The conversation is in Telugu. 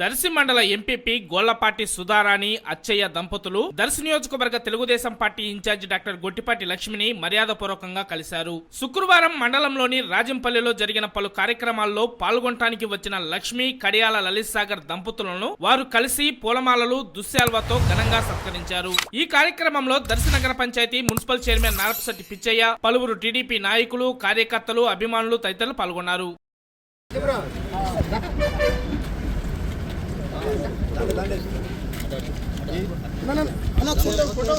దర్శి మండల ఎంపీపీ గోళ్ళపాటి సుధారాణి అచ్చయ్య దంపతులు దర్శి నియోజకవర్గ Telugu Desam party in charge doctor Gottipati లక్ష్మిని మర్యాదపూర్వకంగా కలిశారు. శుక్రవారం మండలంలోని రాజంపల్లిలో జరిగిన పలు కార్యక్రమాల్లో పాల్గొనడానికి వచ్చిన లక్ష్మి కడియాల లలిత్ సాగర్ దంపతులను వారు కలిసి పూలమాలలు దుశ్శాల్వతో ఘనంగా సత్కరించారు. ఈ కార్యక్రమంలో దర్శి నగర పంచాయతీ మున్సిపల్ చైర్మన్ నారపశెట్టి పిచ్చయ్య పలువురు టీడీపీ నాయకులు కార్యకర్తలు అభిమానులు తదితరులు పాల్గొన్నారు. ఫోటో